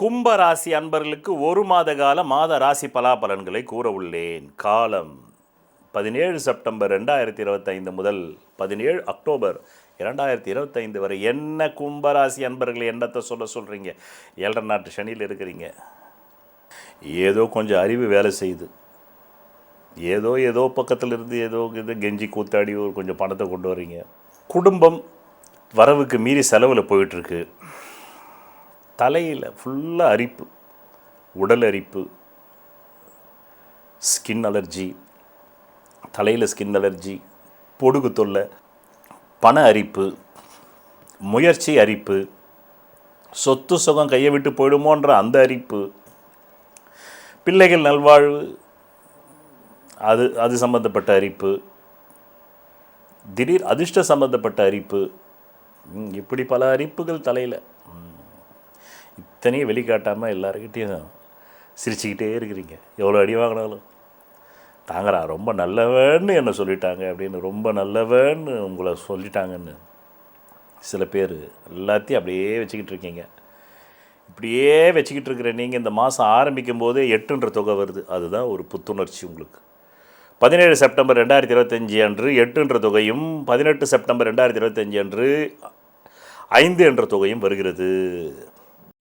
கும்ப ராசி அன்பர்களுக்கு ஒரு மாத கால மாத ராசி பலாபலன்களை கூற உள்ளேன். காலம் பதினேழு செப்டம்பர் ரெண்டாயிரத்தி இருபத்தைந்து முதல் பதினேழு அக்டோபர் இரண்டாயிரத்தி இருபத்தைந்து வரை என்ன கும்பராசி அன்பர்கள் என்னத்தை சொல்ல சொல்கிறீங்க ஏழரை நாட்டு சனியில் இருக்கிறீங்க. ஏதோ கொஞ்சம் அறிவு வேலை செய்யுது. ஏதோ ஏதோ பக்கத்தில் இருந்து ஏதோ இது கெஞ்சி கூத்தாடி ஒரு கொஞ்சம் பணத்தை கொண்டு வரீங்க. குடும்பம் வரவுக்கு மீறி செலவில் போயிட்டுருக்கு தலையில் ஃபுல்லாக அரிப்பு. உடல் அரிப்பு. ஸ்கின் அலர்ஜி தலையில் ஸ்கின் அலர்ஜி பொடுகு தொல்லை. பண அரிப்பு. முயற்சி அரிப்பு. சொத்து சுகம் கையை விட்டு போயிடுமோன்ற அந்த அரிப்பு. பிள்ளைகள் நல்வாழ்வு. அது அது சம்மந்தப்பட்ட அரிப்பு. திடீர் அதிர்ஷ்ட சம்மந்தப்பட்ட அரிப்பு. இப்படி பல அரிப்புகள் தலையில். இத்தனையும் வெளிக்காட்டாமல் எல்லாருக்கிட்டேயும் சிரிச்சுக்கிட்டே இருக்கிறீங்க. எவ்வளோ அடி வாங்கினாலும். தாங்கடா ரொம்ப நல்லவன்னு என்னை சொல்லிட்டாங்க அப்படின்னு ரொம்ப நல்லவன்னு உங்களை சொல்லிட்டாங்கன்னு சில பேர் எல்லாத்தையும் அப்படியே வச்சுக்கிட்டு இருக்கீங்க. இப்படியே வச்சுக்கிட்டு இருக்கிற நீங்கள் இந்த மாதம் ஆரம்பிக்கும் போதே எட்டுன்ற தொகை வருது. அதுதான் ஒரு புத்துணர்ச்சி உங்களுக்கு. பதினேழு செப்டம்பர் ரெண்டாயிரத்தி இருபத்தஞ்சி அன்று எட்டுன்ற தொகையும் பதினெட்டு செப்டம்பர் ரெண்டாயிரத்தி இருபத்தஞ்சி அன்று ஐந்து என்ற தொகையும் வருகிறது.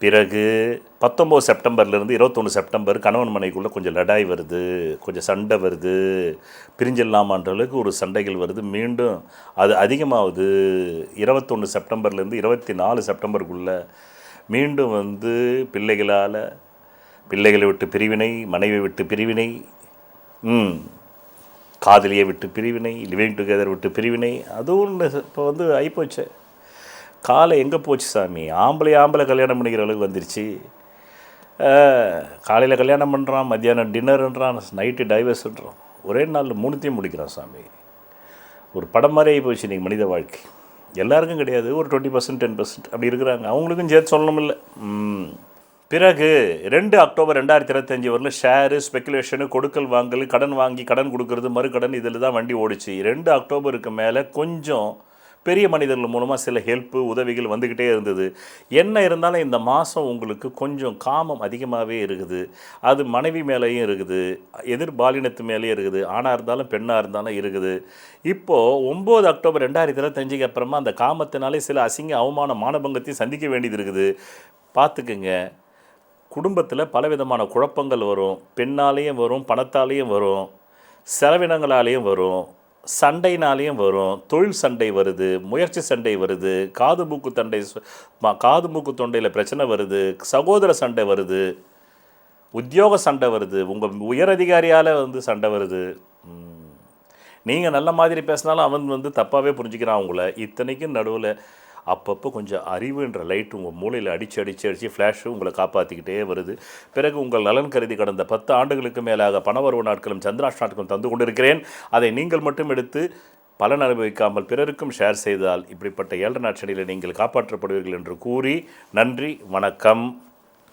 பிறகு பத்தொம்போது செப்டம்பர்லேருந்து இருபத்தொன்று செப்டம்பர் கணவன் மனைக்குள்ளே கொஞ்சம் லடாய் வருது கொஞ்சம் சண்டை வருது பிரிஞ்சிடலாமான்ற அளவுக்கு ஒரு சண்டைகள் வருது. மீண்டும் அது அதிகமாகுது இருபத்தொன்று செப்டம்பர்லேருந்து இருபத்தி நாலு செப்டம்பருக்குள்ளே மீண்டும் வந்து பிள்ளைகளால் பிள்ளைகளை விட்டு பிரிவினை மனைவி விட்டு பிரிவினை ம் காதலியை விட்டு பிரிவினை லிவிங் டுகெதர் விட்டு பிரிவினை அதுவும் இப்போ வந்து ஆகிப்போச்சு காலை எங்கே போச்சு சாமி? ஆம்பளை ஆம்பளை கல்யாணம் பண்ணிக்கிற அளவுக்கு வந்துருச்சு. காலையில் கல்யாணம் பண்ணுறான் மத்தியானம் டின்னருன்றான் நைட்டு டைவர்ஸ்ன்றான். ஒரே நாளில் மூணுத்தையும் முடிக்கிறான் சாமி. ஒரு படம் மாதிரி ஆகி போச்சு இன்றைக்கி மனித வாழ்க்கை. எல்லாருக்கும் கிடையாது. ஒரு டுவெண்ட்டி பர்சன்ட் டென் பர்சன்ட் அப்படி இருக்கிறாங்க. அவங்களுக்கும் சேர்த்து சொல்லணுமில்ல பிறகு ரெண்டு அக்டோபர் ரெண்டாயிரத்தி இருபத்தஞ்சி வரல ஷேரு ஸ்பெக்குலேஷனு கொடுக்கல் வாங்கல் கடன் வாங்கி கடன் கொடுக்கறது மறுக்கடன் இதில் தான் வண்டி ஓடிச்சு. ரெண்டு அக்டோபருக்கு மேலே கொஞ்சம் பெரிய மனிதர்கள் மூலமாக சில ஹெல்ப்பு உதவிகள் வந்துக்கிட்டே இருந்தது. என்ன இருந்தாலும் இந்த மாதம் உங்களுக்கு கொஞ்சம் காமம் அதிகமாகவே இருக்குது. அது மனைவி மேலேயும் இருக்குது. எதிர் பாலினத்து மேலேயும் இருக்குது. ஆணாக இருந்தாலும் பெண்ணாக இருந்தாலும் இருக்குது. இப்போது ஒம்பது அக்டோபர் ரெண்டாயிரத்தி இருபத்தஞ்சுக்கு அப்புறமா அந்த காமத்தினாலே சில அசிங்க அவமான மானபங்கத்தையும் சந்திக்க வேண்டியது இருக்குது. பார்த்துக்குங்க. குடும்பத்தில் பலவிதமான குழப்பங்கள் வரும். பெண்ணாலேயும் வரும் பணத்தாலேயும் வரும். செலவினங்களாலேயும் வரும். சண்டைனாலேயும் வரும். தொழில் சண்டை வருது முயற்சி சண்டை வருது காது மூக்கு தண்டை காது மூக்கு தொண்டையில் பிரச்சனை வருது சகோதர சண்டை வருது உத்தியோக சண்டை வருது உங்கள் உயரதிகாரியால் வந்து சண்டை வருது. நீங்கள் நல்ல மாதிரி பேசினாலும் அவன் வந்து தப்பாகவே புரிஞ்சுக்கிறான் உங்களை. இத்தனைக்கும் நடுவில் அப்பப்போ கொஞ்சம் அறிவுன்ற லைட் உங்கள் மூளையில் அடித்து அடித்து அடித்து ஃப்ளாஷு உங்களை காப்பாற்றிக்கிட்டே வருது. பிறகு உங்கள் நலன் கருதி கடந்த பத்து ஆண்டுகளுக்கு மேலாக பணவரவு நாட்களும் சந்திராஷ் நாட்களும் தந்து கொண்டிருக்கிறேன். அதை நீங்கள் மட்டும் எடுத்து பலன் அனுபவிக்காமல் பிறருக்கும் ஷேர் செய்தால் இப்படிப்பட்ட ஏழரை நாட்சடியில் நீங்கள் காப்பாற்றப்படுவீர்கள் என்று கூறி நன்றி வணக்கம்.